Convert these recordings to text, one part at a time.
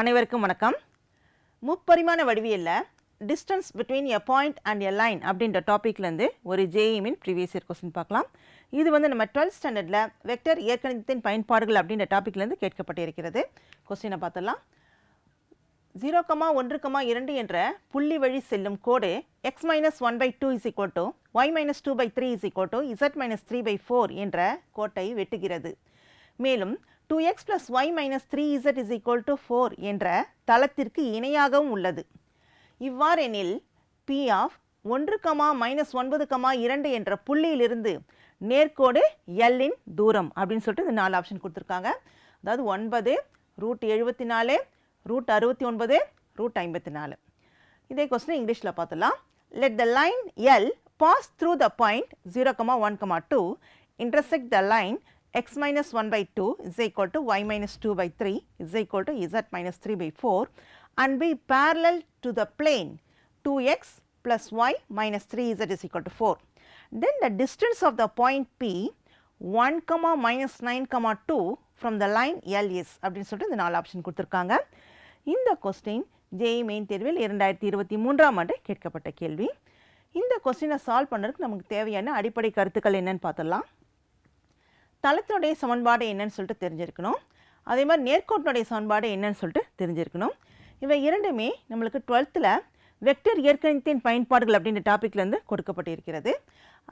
அனைவருக்கும் வணக்கம். முப்பரிமாண வடிவியலில் distance between a point and a line அப்படின்ற டாப்பிக்லேருந்து ஒரு ஜேஇமின் ப்ரீவியஸ் இயர் கொஸ்டின் பார்க்கலாம். இது வந்து நம்ம டுவெல்த் ஸ்டாண்டர்டில் வெக்டர் இயற்கணிதத்தின் பயன்பாடுகள் அப்படின்ற டாப்பிக்லேருந்து கேட்கப்பட்டிருக்கிறது. கொஸ்டினை பார்த்துடலாம். ஜீரோ கமா ஒன்று கமா இரண்டு என்ற புள்ளி வழி செல்லும் கோடு x minus one by two is equal y minus two by three is equal z minus three by four என்ற கோட்டை வெட்டுகிறது. மேலும் two x plus y minus three z is equal to four என்ற தளத்திற்கு இணையாகவும் உள்ளது. இவ்வாறெனில் பி ஆஃப் ஒன்று கமா மைனஸ் ஒன்பது கமா இரண்டு என்ற புள்ளியிலிருந்து நேர்கோடு எல்லின் தூரம் அப்படின்னு சொல்லிட்டு இந்த நாலு ஆப்ஷன் கொடுத்துருக்காங்க. அதாவது ஒன்பது ரூட் எழுபத்தி நாலு ரூட் அறுபத்தி ஒன்பது ரூட் ஐம்பத்தி நாலு இதே கொஸ்டின் இங்கிலீஷில் பார்த்துலாம் let the line L pass through the point zero comma one comma two intersect the line x minus 1 by 2 is equal to y minus 2 by 3 is equal to z minus 3 by 4 and be parallel to the plane 2x plus y minus 3z is equal to 4. Then the distance of the point P 1 comma minus 9 comma 2 from the line L is அப்படின்னு சொல்லிட்டு இந்த நாலு option கொடுத்துருக்காங்க இந்த question JE main தேர்வில் இரண்டாயிரத்தி இருபத்தி மூன்றாம் ஆண்டு கேட்கப்பட்ட கேள்வி இந்த கொஸ்டினை சால்வ் பண்ணுறதுக்கு நமக்கு தேவையான அடிப்படை கருத்துக்கள் என்னன்னு பார்த்துடலாம் தளத்தினுடைய சமன்பாடு என்னன்னு சொல்லிட்டு தெரிஞ்சிருக்கணும். அதே மாதிரி நேர்கோட்டினுடைய சமன்பாடு என்னன்னு சொல்லிட்டு தெரிஞ்சிருக்கணும். இவை இரண்டுமே நம்மளுக்கு டுவெல்த்தில் வெக்டர் இயற்கணித்தின் பயன்பாடுகள் அப்படின்ற டாப்பிக்லேருந்து கொடுக்கப்பட்டிருக்கிறது.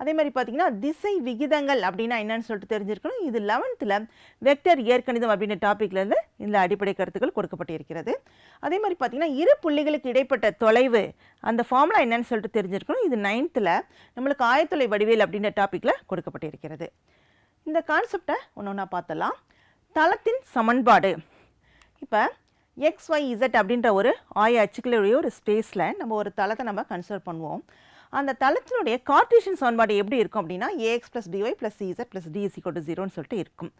அதே மாதிரி பார்த்தீங்கன்னா திசை விகிதங்கள் அப்படின்னா என்னன்னு சொல்லிட்டு தெரிஞ்சிருக்கணும். இது லெவன்த்தில் வெக்டர் இயற்கணிதம் அப்படின்ற டாப்பிக்லேருந்து இந்த அடிப்படை கருத்துக்கள் கொடுக்கப்பட்டிருக்கிறது. அதே மாதிரி பார்த்தீங்கன்னா இரு புள்ளிகளுக்கு இடைப்பட்ட தொலைவு அந்த ஃபார்முலா என்னன்னு சொல்லிட்டு தெரிஞ்சிருக்கணும். இது நைன்த்தில் நம்மளுக்கு ஆயத்தொலை வடிவேல் அப்படின்ற டாப்பிக்கில் கொடுக்கப்பட்டிருக்கிறது. இந்த கான்செப்டை ஒன்று ஒன்றா பார்த்தலாம் தளத்தின் சமன்பாடு. இப்போ எக்ஸ் ஒய் இசட் அப்படின்ற ஒரு ஆய அச்சுக்களுடைய ஒரு ஸ்பேஸில் நம்ம ஒரு தளத்தை நம்ம கன்சிடர் பண்ணுவோம். அந்த தளத்தினுடைய கார்டீஷியன் சமன்பாடு எப்படி இருக்கும் அப்படின்னா a x plus b y plus z plus d கொட்டு ஜீரோன்னு சொல்லிட்டு இருக்கும்.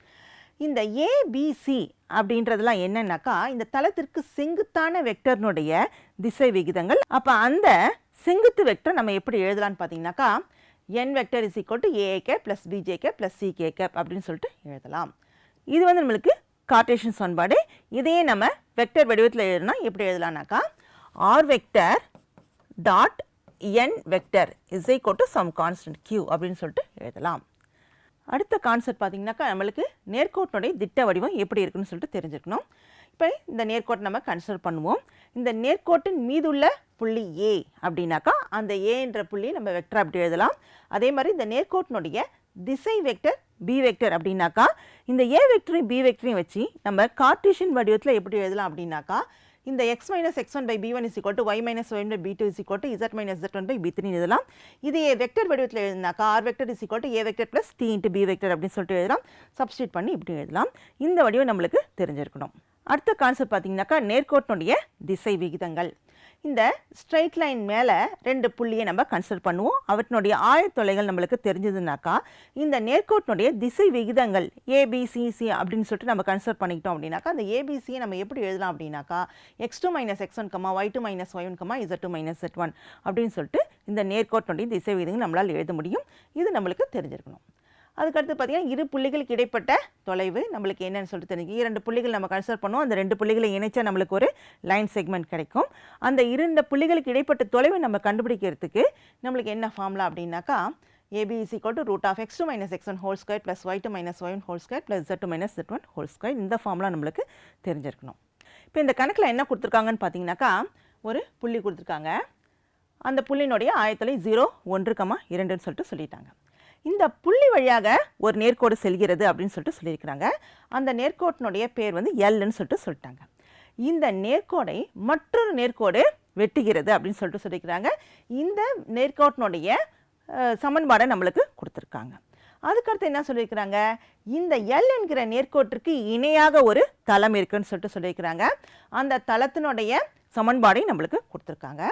இந்த ஏபிசி அப்படின்றதெல்லாம் என்னன்னாக்கா இந்த தளத்திற்கு செங்குத்தான வெக்டர்னுடைய திசை விகிதங்கள். அப்போ அந்த செங்குத்து வெக்டர் நம்ம எப்படி எழுதலாம்னு பார்த்தீங்கன்னாக்கா n vector is equal to a plus b j k plus c k cap அப்படின்னு சொல்லிட்டு எழுதலாம். இது வந்து நம்மளுக்கு கார்டேஷன் சமன்பாடு. இதையே நம்ம வெக்டர் வடிவத்தில் எழுதுனா எப்படி எழுதலாம்னாக்கா r vector dot n vector is equal to some constant q அப்படின்னு சொல்லிட்டு எழுதலாம். அடுத்த கான்செப்ட் பார்த்தீங்கன்னாக்கா நம்மளுக்கு நேர்கோட்டினுடைய திட்ட வடிவம் எப்படி இருக்குன்னு சொல்லிட்டு தெரிஞ்சுக்கணும் இப்போ இந்த நேர்கோட்டை நம்ம கன்சிடர் பண்ணுவோம். இந்த நேர்கோட்டின் மீதுள்ள புள்ளி ஏ அப்படின்னாக்கா அந்த ஏன்ற புள்ளி நம்ம வெக்டர் அப்படி எழுதலாம். அதே மாதிரி இந்த நேர்கோட்டினுடைய திசை வெக்டர் பி வெக்டர் அப்படின்னாக்கா இந்த ஏ வெக்டரையும் பி வெக்டரையும் வச்சு நம்ம கார்டிஷியன் வடிவத்தில் எப்படி எழுதலாம் அப்படின்னாக்கா இந்த x minus x one by b one is equal to y minus y by b two is equal to z minus z one by b three எழுதலாம். இது வெக்டர் வடிவத்தில் எழுதினாக்கா r vector is equal to a vector plus t into b vector அப்படின்னு சொல்லிட்டு எழுதலாம். Substitute பண்ணி இப்படி எழுதலாம். இந்த வடிவம் நம்மளுக்கு தெரிஞ்சிருக்கணும். அடுத்த கான்செப்ட் பார்த்தீங்கன்னாக்கா நேர்கோட்டினுடைய திசை விகிதங்கள். இந்த ஸ்ட்ரைட் லைன் மேலே ரெண்டு புள்ளியை நம்ம கன்சிடர் பண்ணுவோம். அவற்றினுடைய ஆயத்தொலைகள் நம்மளுக்கு தெரிஞ்சதுனாக்கா இந்த நேர்கோட்டினுடைய திசை விகிதங்கள் ஏபிசிசி அப்படின்னு சொல்லிட்டு நம்ம கன்சிடர் பண்ணிக்கிட்டோம் அப்படின்னாக்கா அந்த ஏபிசியை நம்ம எப்படி எழுதலாம் அப்படின்னாக்கா x two minus x one comma y two minus y one comma z two minus z one அப்படின்னு சொல்லிட்டு இந்த நேர்கோட்டினுடைய திசை விகிதங்கள் நம்மளால் எழுத முடியும். இது நம்மளுக்கு தெரிஞ்சிருக்கணும். அதுக்கடுத்து பார்த்தீங்கன்னா இரு புள்ளிகளுக்கு இடைப்பட்ட தொலைவு. நம்மளுக்கு என்னென்னு சொல்லிட்டு தெரிஞ்சு இரண்டு புள்ளிகள் நம்ம கன்சிடர் பண்ணுவோம் அந்த ரெண்டு புள்ளிகளை இணைச்சா நம்மளுக்கு ஒரு லைன் செக்மெண்ட் கிடைக்கும். அந்த இரண்டு புள்ளிகளுக்கு இடைப்பட்ட தொலைவை நம்ம கண்டுபிடிக்கிறதுக்கு நம்மளுக்கு என்ன ஃபார்முலா அப்படின்னாக்கா AB is equal to root of x two minus x one whole square plus y two minus y one whole square plus z two minus z one whole square இந்த ஃபார்முலா நம்மளுக்கு தெரிஞ்சிருக்கணும். இப்போ இந்த கணக்கில் என்ன கொடுத்துருக்காங்கன்னு பார்த்தீங்கன்னாக்கா ஒரு புள்ளி கொடுத்துருக்காங்க. அந்த புள்ளினுடைய ஆயத்தொலை ஜீரோ ஒன்று கமா இரண்டுன்னு சொல்லிட்டு சொல்லிட்டாங்க. இந்த புள்ளி வழியாக ஒரு நேர்கோடு செல்கிறது அப்படின்னு சொல்லிட்டு சொல்லியிருக்கிறாங்க. அந்த நேர்கோட்டினுடைய பேர் வந்து எல்லுன்னு சொல்லிட்டு சொல்லிட்டாங்க. இந்த நேர்கோடை மற்றொரு நேர்கோடு வெட்டுகிறது அப்படின்னு சொல்லிட்டு சொல்லியிருக்கிறாங்க. இந்த நேர்கோட்டினுடைய சமன்பாடை நம்மளுக்கு கொடுத்துருக்காங்க. அதுக்கடுத்து என்ன சொல்லியிருக்கிறாங்க? இந்த எல் என்கிற நேர்கோட்டிற்கு இணையாக ஒரு தளம் இருக்குன்னு சொல்லிட்டு சொல்லியிருக்கிறாங்க. அந்த தளத்தினுடைய சமன்பாடையும் நம்மளுக்கு கொடுத்துருக்காங்க.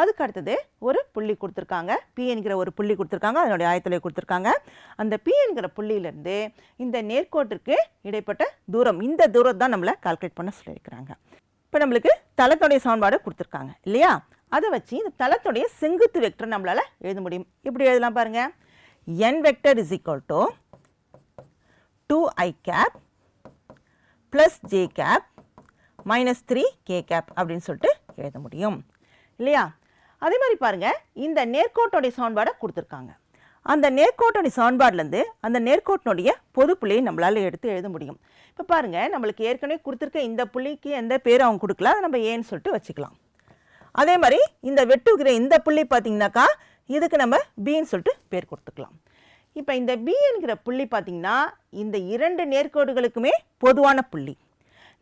அதுக்கு அடுத்தது ஒரு புள்ளி கொடுத்துருக்காங்க. பி என்கிற ஒரு புள்ளி கொடுத்துருக்காங்க. அதனுடைய ஆயத்தொலை கொடுத்துருக்காங்க. அந்த பி என்கிற புள்ளியிலேருந்து இந்த நேர்கோட்டிற்கு இடைப்பட்ட தூரம் இந்த தூரத்தை தான் நம்மளை கால்குலேட் பண்ண சொல்லியிருக்கிறாங்க. இப்போ நம்மளுக்கு தளத்துடைய சமன்பாடு கொடுத்துருக்காங்க இல்லையா? அதை வச்சு இந்த தளத்துடைய செங்குத்து வெக்டர் நம்மளால் எழுத முடியும். இப்படி எழுதலாம் பாருங்கள் n vector is equal to two i cap plus j cap minus three k cap அப்படின்னு சொல்லிட்டு எழுத முடியும். இல்லையா? அதே மாதிரி பாருங்கள் இந்த நேர்கோட்டுடைய சமன்பாடை கொடுத்துருக்காங்க. அந்த நேர்கோட்டுடைய சமன்பாடுலேருந்து அந்த நேர்கோட்டினுடைய பொது புள்ளியை நம்மளால் எடுத்து எழுத முடியும். இப்போ பாருங்கள் நம்மளுக்கு ஏற்கனவே கொடுத்துருக்க இந்த புள்ளிக்கு எந்த பேரும் அவங்க கொடுக்கல அதை நம்ம ஏன்னு சொல்லிட்டு வச்சுக்கலாம். அதே மாதிரி இந்த வெட்டுகிற இந்த புள்ளி பார்த்தீங்கன்னாக்கா இதுக்கு நம்ம பின்னு சொல்லிட்டு பேர் கொடுத்துக்கலாம். இப்போ இந்த பி என்கிற புள்ளி பார்த்தீங்கன்னா இந்த இரண்டு நேர்கோடுகளுக்குமே பொதுவான புள்ளி.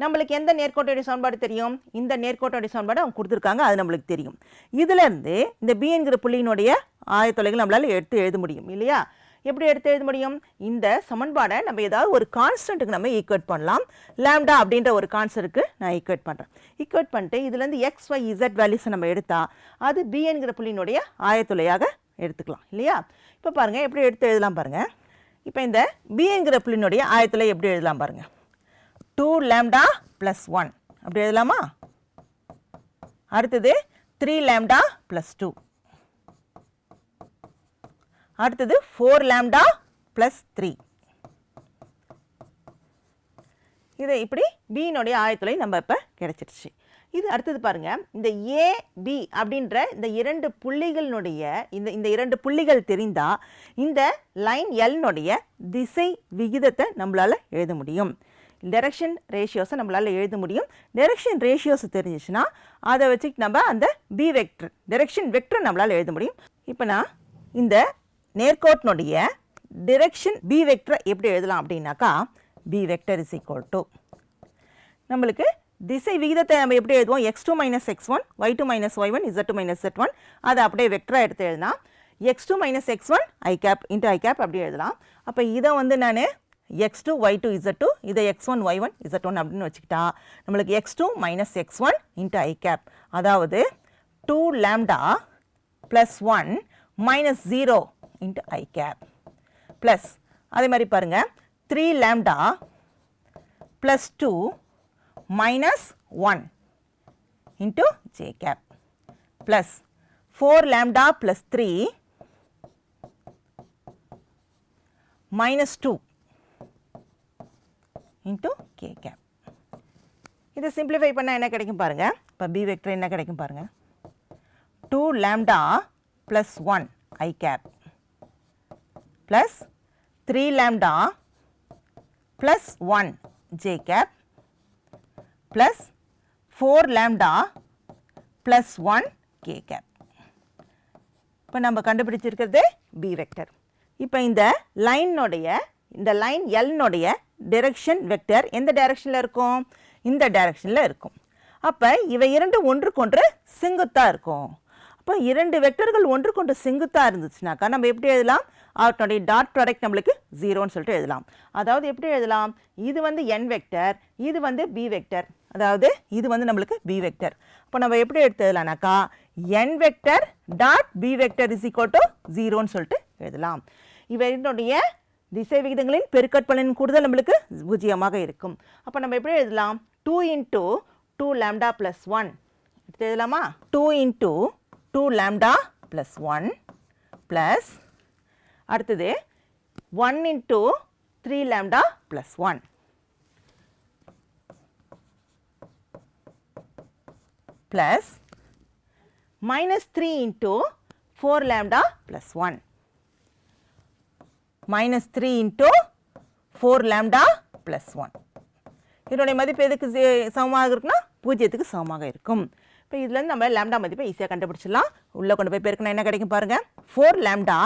நம்மளுக்கு எந்த நேர்கோட்டுடைய சமன்பாடு தெரியும்? இந்த நேர்கோட்டுடைய சமன்பாடு அவங்க கொடுத்துருக்காங்க அது நம்மளுக்கு தெரியும். இதிலேருந்து இந்த பி என்கிற புள்ளியினுடைய ஆயத்தொலைகள் நம்மளால் எடுத்து எழுத முடியும் இல்லையா? எப்படி எடுத்து எழுத முடியும்? இந்த சமன்பாடை நம்ம ஏதாவது ஒரு கான்ஸ்டன்ட்டுக்கு நம்ம ஈக்குவேட் பண்ணலாம். லேம்டா அப்படின்ற ஒரு கான்ஸ்டன்ட்டுக்கு நான் ஈக்குவேட் பண்ணுறேன் ஈக்குவேட் பண்ணிட்டு இதுலேருந்து எக்ஸ் ஒய் இசட் வேல்யூஸை நம்ம எடுத்தால் அது பி என்கிற புள்ளியினுடைய ஆயத்துலையாக எடுத்துக்கலாம் இல்லையா? இப்போ பாருங்கள் எப்படி எடுத்து எழுதலாம் பாருங்கள் இப்போ இந்த பி என்கிற புள்ளியினுடைய எப்படி எழுதலாம் பாருங்கள் டூ லேம்டா ப்ளஸ் ஒன் அப்படி எழுதலாமா? அடுத்தது த்ரீ லேம்டா ப்ளஸ் டூ அடுத்தது ஃபோர் லேம்டா ப்ளஸ் த்ரீ இதை இப்படி பியினுடைய ஆயத்துளை நம்ம இப்போ கிடச்சிருச்சு. இது அடுத்தது பாருங்க. இந்த ஏ பி அப்படின்ற இந்த இரண்டு புள்ளிகளினுடைய இந்த இந்த இரண்டு புள்ளிகள் தெரிந்தால் இந்த லைன் எல்னுடைய திசை விகிதத்தை நம்மளால் எழுத முடியும். டெரெக்ஷன் ரேஷியோஸை நம்மளால் எழுத முடியும். டெரெக்ஷன் ரேஷியோஸ் தெரிஞ்சிச்சுன்னா அதை வச்சு நம்ம அந்த பி வெக்டர் டெரெக்ஷன் வெக்டர் நம்மளால் எழுத முடியும். இப்போ நான் இந்த நேர்கோட்டினுடைய டிரெக்ஷன் பி வெக்டரை எப்படி எழுதலாம் அப்படின்னாக்கா b vector is equal to நம்மளுக்கு திசை விகிதத்தை நம்ம எப்படி எழுதுவோம்? X two minus x one y two minus y one z two minus z one அதை அப்படியே வெக்டராக எடுத்து எழுதலாம் x two minus x one i cap into i cap அப்படி எழுதலாம். அப்போ இதை வந்து நான் x two y two z two இதை x one y one z one அப்படின்னு வச்சுக்கிட்டா நம்மளுக்கு x two minus x one into i cap அதாவது two lambda plus one minus zero into i cap plus அதே மாதிரி பாருங்கள் three lambda plus two minus one into j cap plus four lambda plus three minus two into k cap இதை simplify பண்ணால் என்ன கிடைக்கும் பாருங்கள் இப்போ பி வெக்டர் என்ன கிடைக்கும் பாருங்கள் two lambda plus one i cap plus three lambda plus one j cap plus four lambda plus one k cap இப்போ நம்ம கண்டுபிடிச்சிருக்கிறது பி வெக்டர் இப்போ இந்த லைனுடைய இந்த லைன் எல்னுடைய டிரெக்ஷன் வெக்டர் எந்த டைரக்ஷனில் இருக்கும்? இந்த டைரக்ஷனில் இருக்கும். அப்போ இவை இரண்டு ஒன்றுக்கொன்று செங்குத்தாக இருக்கும். அப்போ இரண்டு வெக்டர்கள் ஒன்றுக்கொன்று செங்குத்தாக இருந்துச்சுனாக்கா நம்ம எப்படி எழுதலாம்? அவற்றுடைய டாட் ப்ராடக்ட் நம்மளுக்கு ஜீரோன்னு சொல்லிட்டு எழுதலாம். அதாவது எப்படி எழுதலாம்? இது வந்து என் வெக்டர் இது வந்து பி வெக்டர் அதாவது இது வந்து நம்மளுக்கு பி வெக்டர் அப்போ நம்ம எப்படி எடுத்து எழுதலாம்னாக்கா n vector dot b vector is equal to ஜீரோன்னு சொல்லிட்டு எழுதலாம். இவரினுடைய திசை விகிதங்களின் பெருக்கற்பலனின் கூடுதல் நம்மளுக்கு பூஜ்ஜியமாக இருக்கும். அப்போ நம்ம எப்படி எழுதலாம்? Two into two lambda plus one எடுத்து எழுதலாமா? Two into two lambda plus one plus அடுத்தது one into three lambda plus one plus minus three into four lambda plus one minus three into four lambda plus one இதனுடைய மதிப்பு எதுக்கு சமமாக இருக்குன்னா பூஜ்ஜியத்துக்கு சமமாக இருக்கும். இப்போ இதுலேருந்து நம்ம லேம்டா மதிப்பை ஈஸியாக கண்டுபிடிச்சிடலாம். உள்ளே கொண்டு போய் பெருக்கினா என்ன கிடைக்கும் பாருங்கள் four lambda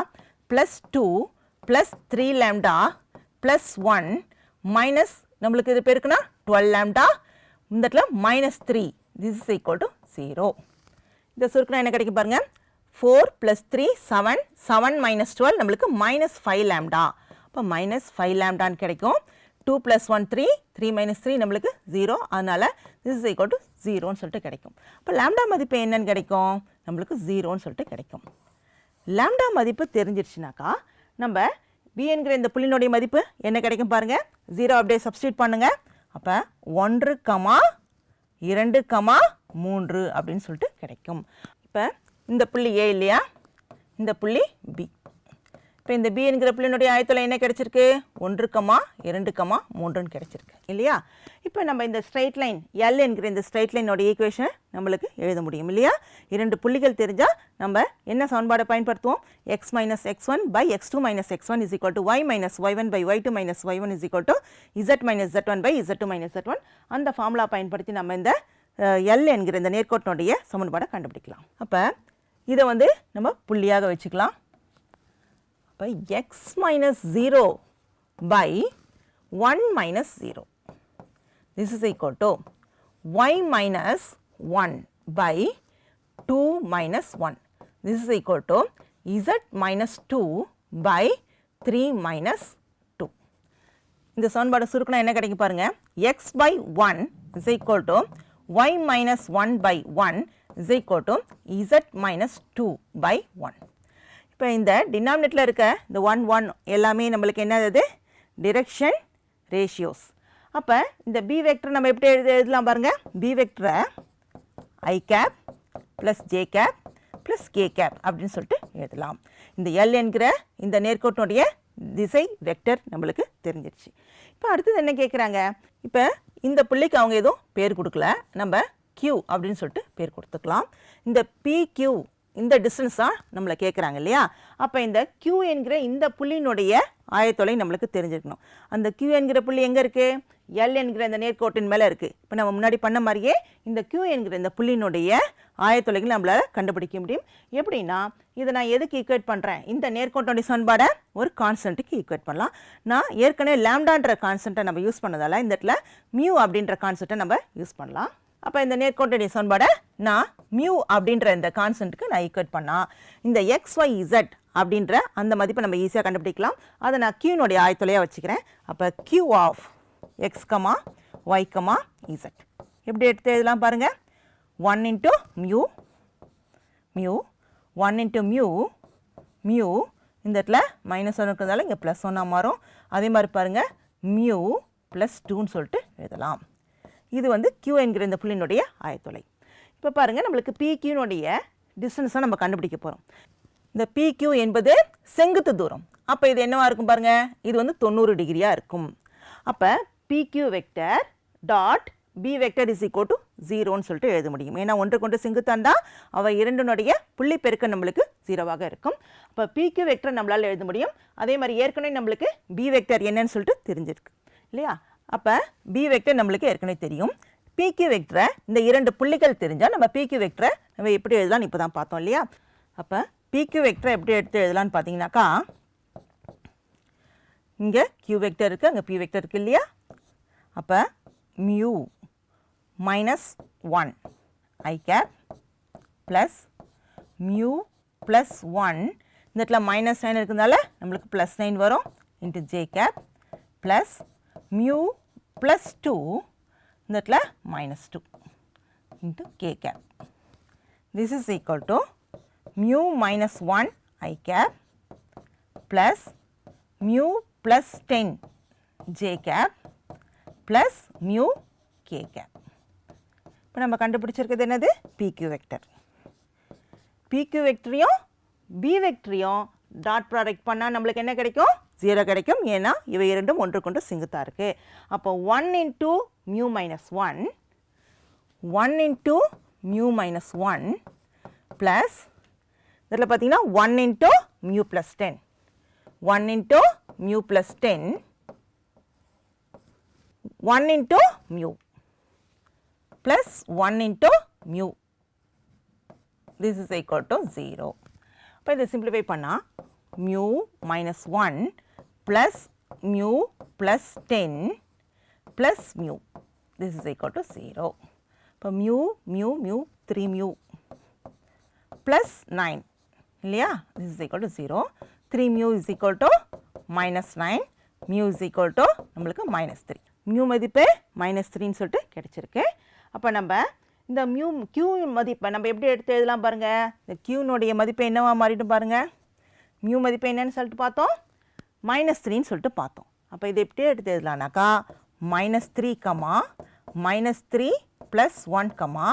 plus two plus three lambda plus one minus நம்மளுக்கு இது பெருக்குனா டுவெல் லேம்டா இந்த இடத்துல minus three this is equal to zero இந்த சுருக்குனா என்ன கிடைக்கும் பாருங்க? Four plus three seven seven minus twelve நம்மளுக்கு மைனஸ் ஃபைவ் லேம்டா அப்போ மைனஸ் ஃபைவ் லேம்டான்னு கிடைக்கும். Two plus one three three minus three நம்மளுக்கு ஜீரோ அதனால் திஸ் இஸ் ஈக்குவல் டு ஜீரோன்னு சொல்லிட்டு கிடைக்கும். அப்போ லேம்டா மதிப்பு என்னன்னு கிடைக்கும்? நம்மளுக்கு ஜீரோன்னு சொல்லிட்டு கிடைக்கும். லேம்டா மதிப்பு தெரிஞ்சிருச்சுனாக்கா நம்ம பி என்கிற இந்த புள்ளினுடைய மதிப்பு என்ன கிடைக்கும் பாருங்கள் ஜீரோ அப்படியே சப்ஸ்டியூட் பண்ணுங்கள் அப்போ ஒன்று கமா இரண்டு கமா மூன்று அப்படின்னு சொல்லிட்டு கிடைக்கும். இப்போ இந்த புள்ளி ஏ இல்லையா? இந்த புள்ளி பி இப்போ இந்த பி என்கிற புள்ளினுடைய ஆயத்தொலை என்ன கிடைச்சிருக்கு? ஒன்று கமா இரண்டு கமா மூன்றுன்னு கிடைச்சிருக்கு. இல்லையா? இப்போ நம்ம இந்த ஸ்ட்ரைட் லைன் எல் என்கிற இந்த ஸ்ட்ரைட் லைனோட ஈக்குவேஷனை நம்மளுக்கு எழுத முடியும் இல்லையா? இரண்டு புள்ளிகள் தெரிஞ்சால் நம்ம என்ன சமன்பாடை பயன்படுத்துவோம்? X minus x one by x two minus x one is equal to y minus y one by y two minus y one is equal to z minus z one by z two minus z one அந்த formula பயன்படுத்தி நம்ம இந்த L என்கிற இந்த நேர்கோட்டினுடைய சமன்பாடை கண்டுபிடிக்கலாம். அப்போ இதை வந்து நம்ம புள்ளியாக வச்சுக்கலாம் அப்போ x minus zero by one minus zero this is equal to y minus one by two minus one this is equal to z minus two by three minus two இந்த சமன்பாடு சுருக்கினா என்ன கிடைக்கும் பாருங்கள் x by one is equal to y minus one by one is equal to z minus 2 by 1. இப்போ இந்த டினாமினேட்டில் இருக்க இந்த ஒன் ஒன் எல்லாமே நம்மளுக்கு என்னது டிரெக்ஷன் ரேஷியோஸ் அப்போ இந்த பி வெக்டர் நம்ம எப்படி எழுத எழுதலாம் பாருங்கள் பி வெக்டரை i cap plus j cap plus k cap அப்படின்னு சொல்லிட்டு எழுதலாம். இந்த எல் என்கிற இந்த நேர்கோட்டினுடைய திசை வெக்டர் நம்மளுக்கு தெரிஞ்சிருச்சு. இப்போ அடுத்தது என்ன கேட்குறாங்க இப்போ இந்த புள்ளிக்கு அவங்க எதுவும் பேர் கொடுக்கல. நம்ம கியூ அப்படின்னு சொல்லிட்டு பேர் கொடுத்துக்கலாம். இந்த பிக்யூ இந்த டிஸ்டன்ஸ் தான் நம்மளை கேட்குறாங்க இல்லையா? அப்போ இந்த கியூ என்கிற இந்த புள்ளியினுடைய ஆயத்தொலை நம்மளுக்கு தெரிஞ்சிருக்கணும். அந்த கியூ என்கிற புள்ளி எங்கே இருக்குது எல் என்கிற இந்த நேர்கோட்டின் மேலே இருக்குது இப்போ நம்ம முன்னாடி பண்ண மாதிரியே இந்த கியூ என்கிற இந்த புள்ளியினுடைய ஆயத்தொலைகள் நம்மளால் கண்டுபிடிக்க முடியும். எப்படின்னா இதை நான் எதுக்கு ஈக்குவேட் பண்ணுறேன் இந்த நேர்கோட்டுடைய சமன்பாடை ஒரு கான்ஸ்டன்ட்டுக்கு ஈக்குவேட் பண்ணலாம். நான் ஏற்கனவே லேம்டான்ற கான்ஸ்டன்ட்டை நம்ம யூஸ் பண்ணதால் இந்த இடத்துல மியூ அப்படின்ற கான்செப்டை நம்ம யூஸ் பண்ணலாம். அப்போ இந்த நேர்கோட்டுடைய சமன்பாடை நான் மியூ அப்படின்ற இந்த கான்ஸ்டன்ட்டுக்கு நான் ஈக்குவேட் பண்ணால் இந்த எக்ஸ் ஒய் இசட் அப்படின்ற அந்த மதிப்பை நம்ம ஈஸியாக கண்டுபிடிக்கலாம். அதை நான் கியூனுடைய ஆயத்தொலையாக வச்சுக்கிறேன். அப்போ Q of x comma y comma z எப்படி எடுத்து எழுதலாம் பாருங்கள் one into mu mu one into mu mu இந்த இடத்துல மைனஸ் ஒன் இருக்கிறதால இங்கே ப்ளஸ் ஒன்னாக மாறும். அதே மாதிரி பாருங்கள் மியூ ப்ளஸ் டூன்னு சொல்லிட்டு எழுதலாம். இது வந்து கியூ என்கிற இந்த புள்ளினுடைய ஆயத்தொலை. இப்போ பாருங்கள் நம்மளுக்கு பிக்யூனுடைய டிஸ்டன்ஸை நம்ம கண்டுபிடிக்க போகிறோம் இந்த பிக்யூ என்பது செங்குத்து தூரம். அப்போ இது என்னவாக இருக்கும் பாருங்கள் இது வந்து தொண்ணூறு டிகிரியாக இருக்கும். அப்போ PQ vector dot b vector is equal to ஜீரோன்னு சொல்லிட்டு எழுத முடியும். ஏன்னா ஒன்று கொண்டு செங்குத்தாண்டா அவை இரண்டினுடைய புள்ளி பெருக்கம் நம்மளுக்கு ஜீரோவாக இருக்கும். அப்போ பிக்யூ வெக்டர் நம்மளால் எழுத முடியும். அதே மாதிரி ஏற்கனவே நம்மளுக்கு பி வெக்டர் என்னன்னு சொல்லிட்டு தெரிஞ்சிருக்கு. இல்லையா? அப்போ பி வெக்டர் நம்மளுக்கு ஏற்கனவே தெரியும். பிக்யூ வெக்டரை இந்த இரண்டு புள்ளிகள் தெரிஞ்சால் நம்ம பிக்யூ வெக்டரை நம்ம எப்படி எழுதலாம் இப்போ தான் பார்த்தோம் இல்லையா? அப்போ பிக்யூ வெக்டரை எப்படி எடுத்து எழுதலாம்னு பார்த்தீங்கன்னாக்கா இங்கே கியூ வெக்டர் இருக்குது அங்கே பி வெக்டர் இருக்குது இல்லையா? அப்போ mu minus one i cap plus mu plus one இந்த இடத்துல மைனஸ் நைன் இருக்கிறதுனால நம்மளுக்கு ப்ளஸ் நைன் வரும். Into j cap plus mu plus two இந்த இடத்துல minus two into k cap this is equal to mu minus 1 i cap plus mu plus 10 j cap plus mu k cap. இப்போ நம்ம கண்டுபிடிச்சிருக்கிறது என்னது? PQ vector PQ வெக்டரையும் B வெக்டரையும் dot product பண்ணால் நம்மளுக்கு என்ன கிடைக்கும்? ஜீரோ கிடைக்கும் ஏன்னா இவை இரண்டும் ஒன்றுக்கொன்று சிங்குத்தாக இருக்குது அப்போ one into mu minus one one into mu minus one plus இதில் பார்த்தீங்கன்னா one into mu plus ten one into mu plus ten one into mu plus one into mu this is equal to zero இப்போ இதை simplify பண்ணால் mu minus one plus mu plus 10 plus mu. This is equal to 0 இப்போ mu mu mu 3 mu plus 9 இல்லையா this is equal to 0 3 mu is equal to minus 9 mu is equal to நம்மளுக்கு minus 3 mu மதிப்பு minus 3ன்னு சொல்லிட்டு கிடைச்சிருக்கு. அப்போ நம்ம இந்த mu q மதிப்பை நம்ம எப்படி எடுத்து எழுதலாம் பாருங்கள் இந்த க்யூனுடைய மதிப்பு என்னவா மாறிடும் பாருங்கள் மியூ மதிப்பு என்னன்னு சொல்லிட்டு பார்த்தோம். மைனஸ் த்ரீன்னு சொல்லிட்டு பார்த்தோம். அப்போ இதை எப்படி எடுத்து எழுதலாம்னாக்கா minus three comma minus three plus one comma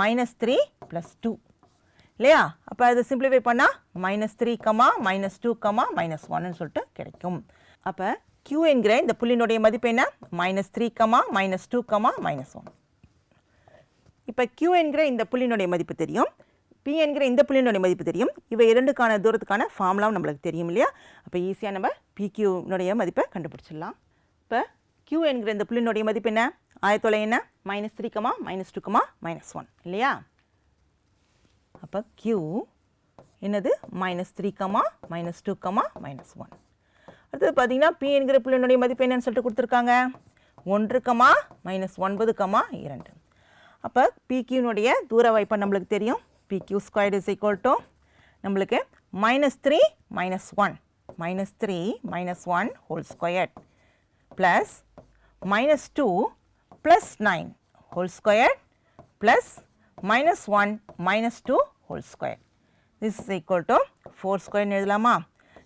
minus three plus two இல்லையா? அப்போ அதை சிம்பிளிஃபை பண்ணால் minus three comma minus two comma minus ஒன்னு சொல்லிட்டு கிடைக்கும். அப்போ கியூ என்கிற இந்த புள்ளினுடைய மதிப்பு என்ன? Minus three comma minus two comma minus one இப்போ கியூ என்கிற இந்த புள்ளினுடைய மதிப்பு தெரியும். பி என்கிற இந்த புள்ளியினுடைய மதிப்பு தெரியும். இவை இரண்டுக்கான தூரத்துக்கான ஃபார்முலாவும் நம்மளுக்கு தெரியும் இல்லையா? அப்போ ஈஸியாக நம்ம பிக்யூனுடைய மதிப்பை கண்டுபிடிச்சிடலாம். இப்போ கியூ என்கிற இந்த புள்ளியினுடைய மதிப்பு என்ன? ஆயத்தொலை என்ன? Minus three comma minus two comma minus one இல்லையா? அப்போ கியூ என்னது? Minus three comma minus two comma minus one அடுத்தது பார்த்தீங்கன்னா பி என்கிற புள்ளியினுடைய மதிப்பு என்னன்னு சொல்லிட்டு கொடுத்துருக்காங்க. ஒன்று கமா மைனஸ் ஒன்பது கமா இரண்டு. அப்போ பிக்யூனுடைய தூர வாய்ப்பு நம்மளுக்கு தெரியும். PQ square is equal to நம்மளுக்கு minus three minus one minus three minus one whole squared plus minus two plus nine whole squared plus minus one minus two whole square This is equal to four ஸ்கொயர்னு எழுதலாமா?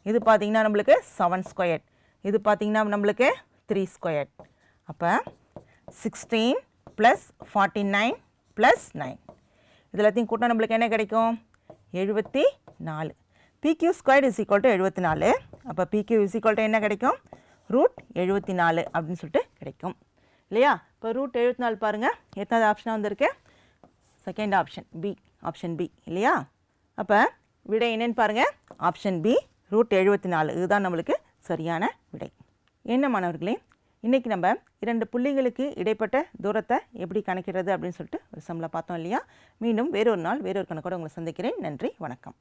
இது பார்த்தீங்கன்னா நம்மளுக்கு seven square இது பார்த்தீங்கன்னா நம்மளுக்கு three squared அப்போ sixteen plus forty nine plus nine இது எல்லாத்தையும் கூட்டினா நம்மளுக்கு என்ன கிடைக்கும்? எழுபத்தி நாலு. PQ square is equal to எழுபத்தி நாலு. அப்போ பிக்யூ இஸ் ஈக்குவல் டு என்ன கிடைக்கும்? ரூட் எழுபத்தி நாலு அப்படின்னு சொல்லிட்டு கிடைக்கும். இல்லையா? இப்போ ரூட் எழுபத்தி நாலு பாருங்கள் எத்தனாவது ஆப்ஷனாக வந்திருக்கு? Second option B option B இல்லையா? அப்போ விடை என்னென்னு பாருங்கள் ஆப்ஷன் பி ரூட் எழுபத்தி நாலு. இதுதான் நம்மளுக்கு சரியான விடை. என்ன மாணவர்களே? இன்றைக்கி நம்ம இரண்டு புள்ளிகளுக்கு இடைப்பட்ட தூரத்தை எப்படி கணக்கிடுறது அப்படின்னு சொல்லிட்டு ஒரு சம்மில் பார்த்தோம் இல்லையா? மீண்டும் வேறொரு நாள் வேறொரு கணக்கோடு உங்களை சந்திக்கிறேன். நன்றி வணக்கம்.